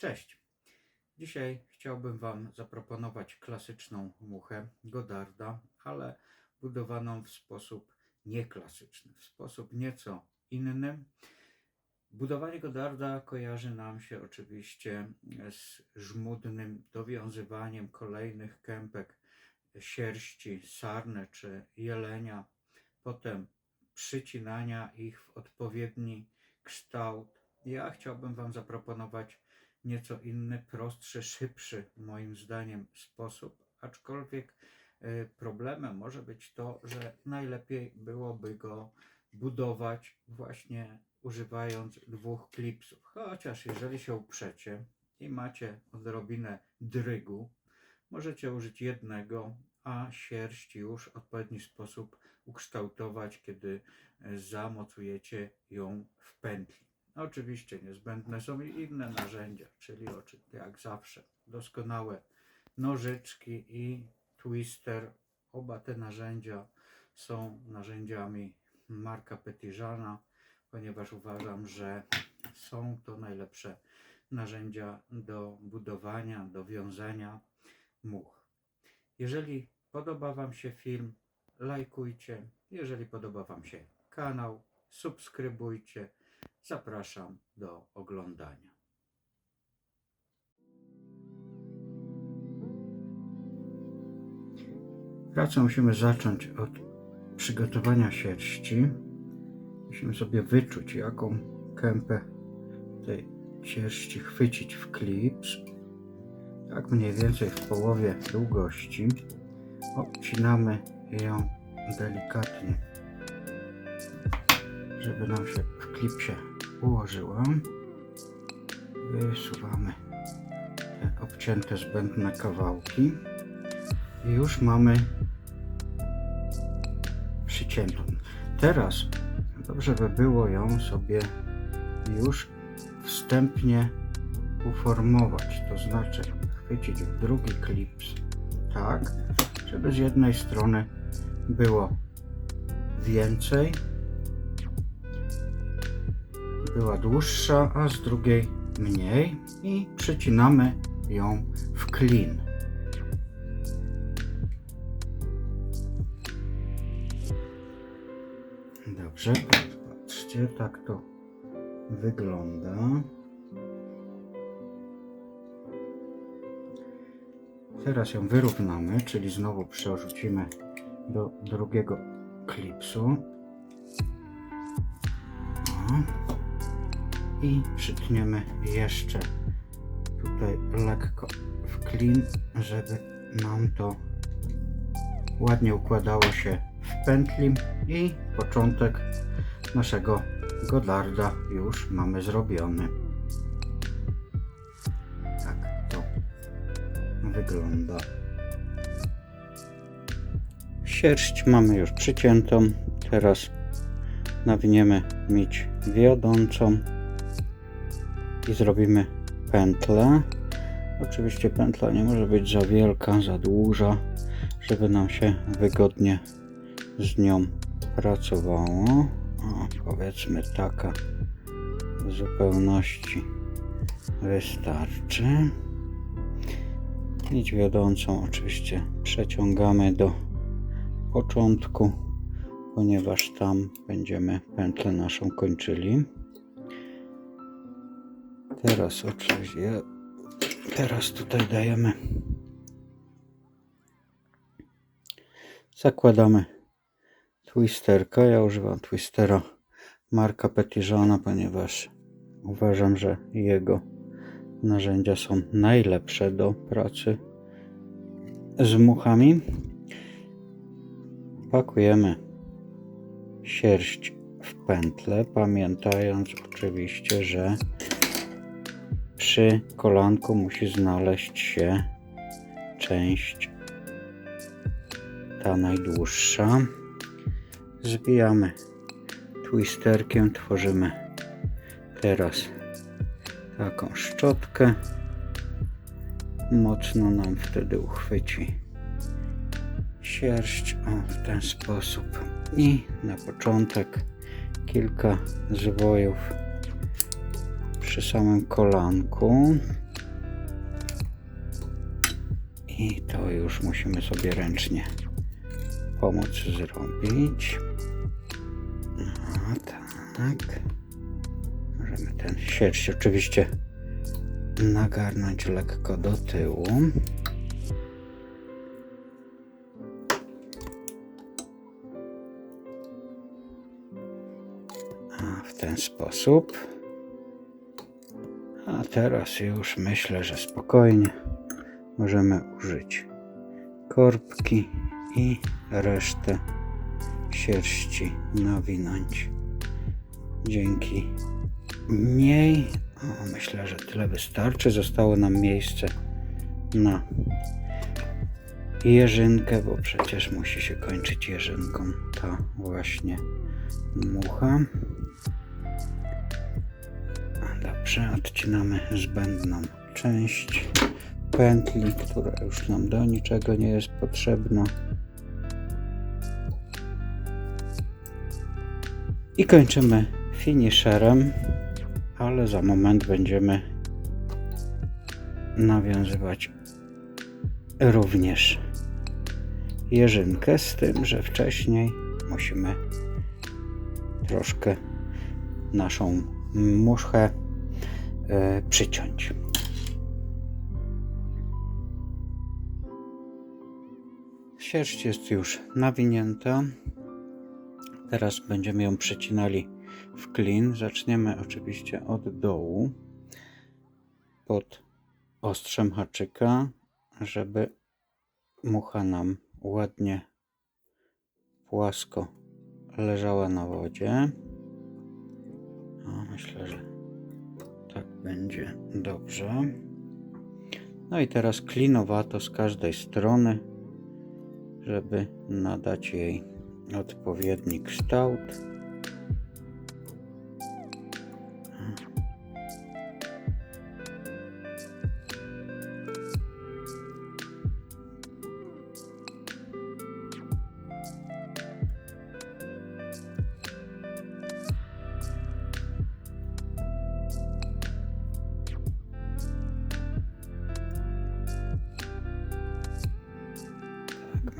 Cześć. Dzisiaj chciałbym Wam zaproponować klasyczną muchę Godarda, ale budowaną w sposób nieklasyczny, w sposób nieco inny. Budowanie Godarda kojarzy nam się oczywiście z żmudnym dowiązywaniem kolejnych kępek sierści sarny czy jelenia, potem przycinania ich w odpowiedni kształt. Ja chciałbym Wam zaproponować nieco inny, prostszy, szybszy moim zdaniem sposób, aczkolwiek e, problemem może być to, że najlepiej byłoby go budować właśnie używając dwóch klipsów. Chociaż jeżeli się uprzecie i macie odrobinę drygu, możecie użyć jednego, a sierść już w odpowiedni sposób ukształtować, kiedy e, zamocujecie ją w pętli. Oczywiście niezbędne są i inne narzędzia, czyli jak zawsze doskonałe nożyczki i twister. Oba te narzędzia są narzędziami Marka Petitjeana, ponieważ uważam, że są to najlepsze narzędzia do budowania, do wiązania much. Jeżeli podoba Wam się film, lajkujcie. Jeżeli podoba Wam się kanał, subskrybujcie. Zapraszam do oglądania. Pracę musimy zacząć od przygotowania sierści. Musimy sobie wyczuć, jaką kępę tej sierści chwycić w klips. Tak mniej więcej w połowie długości. Obcinamy ją delikatnie żeby nam się w klipsie ułożyła. Wysuwamy te obcięte zbędne kawałki i już mamy przyciętą. Teraz dobrze by było ją sobie już wstępnie uformować, to znaczy chwycić w drugi klips tak, żeby z jednej strony było więcej była dłuższa, a z drugiej mniej i przycinamy ją w klin. Dobrze, patrzcie, tak to wygląda. Teraz ją wyrównamy, czyli znowu przerzucimy do drugiego klipsu. I przytniemy jeszcze tutaj lekko w klin, żeby nam to ładnie układało się w pętli i początek naszego godarda już mamy zrobiony. Tak to wygląda. Sierść mamy już przyciętą. Teraz nawiniemy mieć wiodącą i zrobimy pętlę. Oczywiście pętla nie może być za wielka, za długa, żeby nam się wygodnie z nią pracowało. O, powiedzmy taka w zupełności wystarczy. Nić wiodącą oczywiście przeciągamy do początku, ponieważ tam będziemy pętlę naszą kończyli. Teraz oczywiście, teraz tutaj dajemy, zakładamy twisterka. Ja używam twistera Marka Petitjeana, ponieważ uważam, że jego narzędzia są najlepsze do pracy z muchami. Pakujemy sierść w pętlę, pamiętając oczywiście, że przy kolanku musi znaleźć się część ta najdłuższa. Zbijamy twisterkiem, tworzymy teraz taką szczotkę. Mocno nam wtedy uchwyci sierść o, w ten sposób. I na początek kilka zwojów przy samym kolanku. I to już musimy sobie ręcznie pomóc zrobić. No tak. Możemy ten sierść oczywiście nagarnąć lekko do tyłu. A w ten sposób. A teraz już myślę, że spokojnie możemy użyć korbki i resztę sierści nawinąć. Dzięki niej, o, myślę, że tyle wystarczy. Zostało nam miejsce na jeżynkę, bo przecież musi się kończyć jeżynką ta właśnie mucha. Dobrze, odcinamy zbędną część pętli, która już nam do niczego nie jest potrzebna. I kończymy finisherem, ale za moment będziemy nawiązywać również jeżynkę, z tym, że wcześniej musimy troszkę naszą muszkę przyciąć. Sierść jest już nawinięta. Teraz będziemy ją przecinali w klin. Zaczniemy oczywiście od dołu pod ostrzem haczyka, żeby mucha nam ładnie płasko leżała na wodzie. O, myślę, że będzie dobrze. No i teraz klinowato z każdej strony, żeby nadać jej odpowiedni kształt.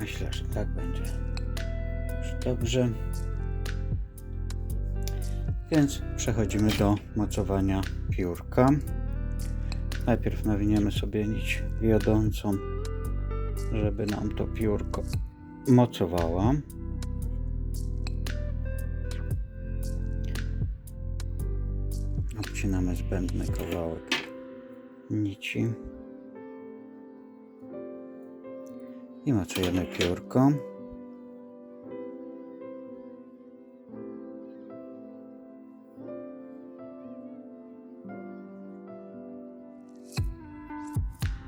Myślę, że tak będzie już dobrze. Więc przechodzimy do mocowania piórka. Najpierw nawiniemy sobie nić wiodącą, żeby nam to piórko mocowała. Obcinamy zbędny kawałek nici. I mocujemy piórko.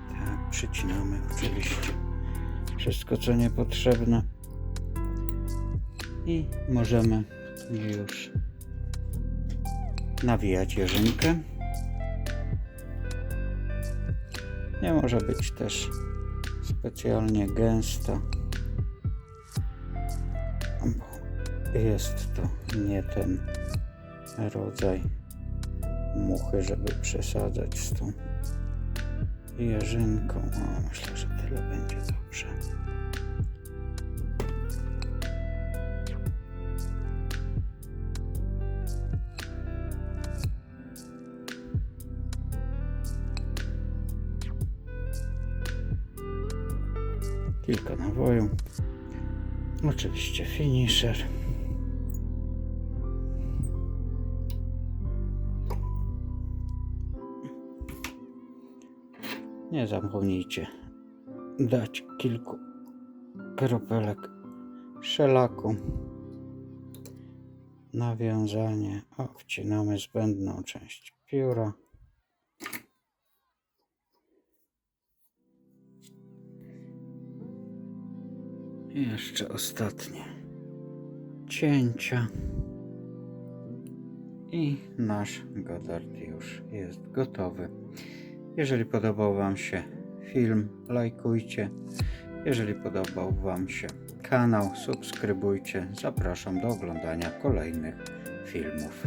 Tak, przycinamy oczywiście wszystko, co niepotrzebne. I możemy już nawijać jeżynkę. Nie może być też specjalnie gęsta, bo jest to nie ten rodzaj muchy, żeby przesadzać z tą jeżynką. O, myślę, że tyle będzie dobrze. Nawoju. Oczywiście finisher. Nie zapomnijcie dać kilku kropelek szelaku. Nawiązanie. O, wcinamy zbędną część pióra. Jeszcze ostatnie cięcia. I nasz Godard już jest gotowy. Jeżeli podobał Wam się film, lajkujcie. Jeżeli podobał Wam się kanał, subskrybujcie. Zapraszam do oglądania kolejnych filmów.